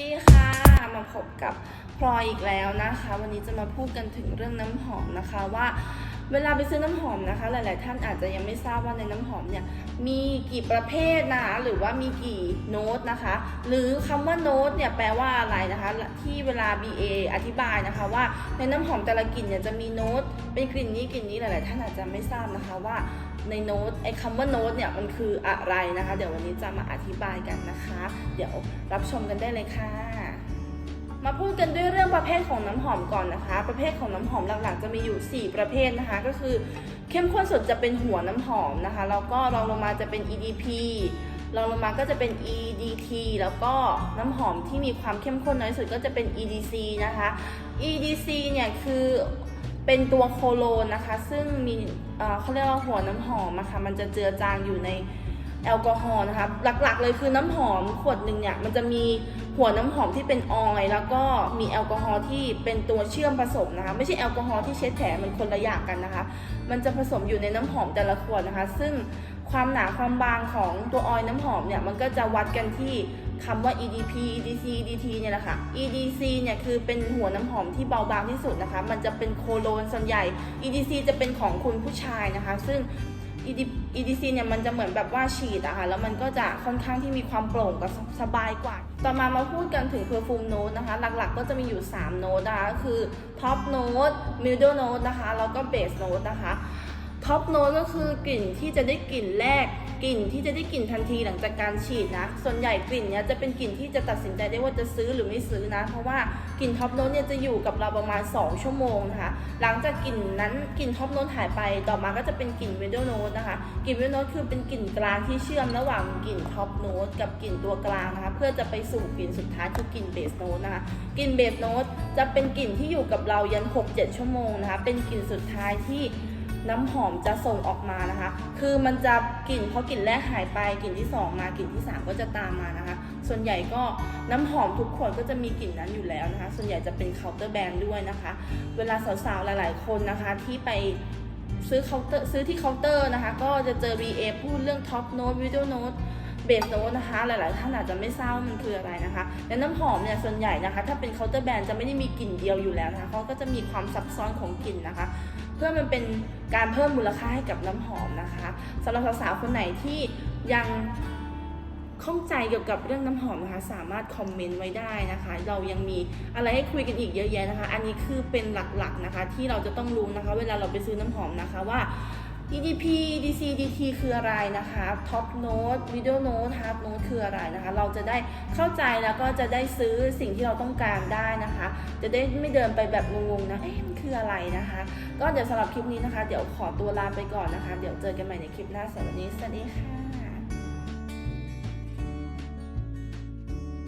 ดีค่ะ มาพบกับพลอยอีกแล้วนะคะ วันนี้จะมาพูดกันถึงเรื่องน้ำหอมนะคะว่า เวลาไปซื้อน้ำหอมนะคะ หลาย ๆ ท่านอาจจะยังไม่ทราบว่าในน้ำหอมเนี่ยมีกี่ประเภทนะคะหรือว่ามีกี่โน้ตนะคะ หรือคำว่าโน้ตเนี่ยแปลว่าอะไรนะคะ ที่เวลา BA อธิบายนะคะว่าในน้ำหอมแต่ละกลิ่นเนี่ยจะมีโน้ตเป็นกลิ่นนี้กลิ่นนี้หลาย ๆ ท่านอาจจะไม่ทราบนะคะว่าในโน้ตไอ้คำว่าโน้ตเนี่ยมันคืออะไรนะคะ เดี๋ยววันนี้จะมาอธิบายกันนะคะ เดี๋ยวรับชมกันได้เลยค่ะ มาพูดกันด้วยเรื่องประเภทของน้ำหอมก่อนนะคะ ประเภทของน้ำหอมหลักๆ จะมีอยู่ 4 ประเภทนะคะ ก็คือเข้มข้นสุดจะเป็นหัวน้ำหอมนะคะ แล้วก็รองลงมาจะเป็น EDP รองลงมาก็จะเป็น EDT แล้วก็น้ำหอมที่มีความเข้มข้นน้อยสุดก็จะเป็น EDC นะคะ EDC เนี่ยคือเป็นตัวโคโลนนะคะ ซึ่งมีเขาเรียกว่าหัวน้ำหอมอะค่ะมันจะเจือจางอยู่ใน แอลกอฮอล์นะคะหลักๆ เลยคือน้ำหอมขวดหนึ่งเนี่ยมันจะมีหัวน้ำหอมที่เป็นออยล์แล้วก็มีแอลกอฮอล์ที่เป็นตัวเชื่อมผสมนะคะไม่ใช่แอลกอฮอล์ที่เช็ดแผลมันคนละอย่างกันนะคะ มันจะผสมอยู่ในน้ำหอมแต่ละขวดนะคะ ซึ่งความหนาความบางของตัวออยล์น้ำหอมเนี่ยมันก็จะวัดกันที่คำว่า EDP EDC EDT เนี่ยแหละค่ะ EDC เนี่ยคือเป็นหัวน้ำหอมที่เบาบางที่สุดนะคะ มันจะเป็นโคโลนส่วนใหญ่ EDC จะเป็นของคุณผู้ชายนะคะ ซึ่ง EDC เนี่ยมันจะเหมือนแบบว่าฉีดอะค่ะแล้วมันก็จะค่อนข้างที่มีความโปร่งกับสบายกว่า ต่อมามาพูดกันถึง perfume note นะคะ หลักๆ ก็จะมีอยู่ 3 โน้ตนะคะ คือ top note middle note นะคะ แล้วก็ base note นะคะท็อปโน้ตก็คือกลิ่นที่จะได้กลิ่นแรก กลิ่นที่จะได้กลิ่นทันทีหลังจากการฉีดนะ ส่วนใหญ่กลิ่นเนี้ยจะเป็นกลิ่นที่จะตัดสินใจได้ว่าจะซื้อหรือไม่ซื้อนะ เพราะว่ากลิ่นท็อปโน้ตเนี่ยจะอยู่กับเราประมาณ 2 ชั่วโมงนะคะ หลังจากกลิ่นนั้นกลิ่นท็อปโน้ตหายไป ต่อมาก็จะเป็นกลิ่นมิดโน้ตนะคะ กลิ่นมิดโน้ตคือเป็นกลิ่นกลางที่เชื่อมระหว่างกลิ่นท็อปโน้ตกับกลิ่นตัวกลางนะคะ เพื่อจะไปสู่กลิ่นสุดท้ายคือกลิ่นเบสโน้ตนะคะ กลิ่นเบสโน้ตจะเป็นกลิ่นที่อยู่กับเรายัน 6-7 ชั่วโมงนะคะ เป็นกลิ่นสุดท้ายที่ น้ำหอมจะส่งออกมานะคะ คือมันจะกลิ่นพอกลิ่นแรกหายไปกลิ่นที่ 2 มากลิ่นที่ 3 ก็จะตามมานะคะ ส่วนใหญ่ก็น้ำหอมทุกขวดก็จะมีกลิ่นนั้นอยู่แล้วนะคะ ส่วนใหญ่จะเป็นเคาน์เตอร์แบรนด์ด้วยนะคะ เวลาสาวๆหลาย ๆ คนนะคะที่ไปซื้อเคาน์เตอร์ซื้อที่เคาน์เตอร์นะคะ ก็จะเจอ BA พูดเรื่องท็อปโน้ตวิดีโอโน้ต เบสโนนะคะหลายๆท่านอาจจะไม่ทราบว่ามันคืออะไรนะคะ และน้ำหอมเนี่ยส่วนใหญ่นะคะ ถ้าเป็นเคาน์เตอร์แบรนด์จะไม่ได้มีกลิ่นเดียวอยู่แล้วนะคะเขาก็จะมีความซับซ้อนของกลิ่นนะคะ เพื่อมันเป็นการเพิ่มมูลค่าให้กับน้ำหอมนะคะสำหรับสาวๆคนไหนที่ยังข้องใจเกี่ยวกับเรื่องน้ำหอมนะคะ สามารถคอมเมนต์ไว้ได้นะคะ เรายังมีอะไรให้คุยกันอีกเยอะแยะนะคะ อันนี้คือเป็นหลักๆนะคะ ที่เราจะต้องรู้นะคะ เวลาเราไปซื้อน้ำหอมนะคะว่า EDP EDC DT คืออะไรนะคะ Top Note Middle Note Hard Note คืออะไรนะคะ เราจะได้เข้าใจแล้วก็จะได้ซื้อสิ่งที่เราต้องการได้นะคะ จะได้ไม่เดินไปแบบงงๆนะเอ๊ะมันคืออะไรนะคะ ก็เดี๋ยวสำหรับคลิปนี้นะคะ เดี๋ยวขอตัวลาไปก่อนนะคะ เดี๋ยวเจอกันใหม่ในคลิปหน้าสำหรับวันนี้สวัสดีค่ะ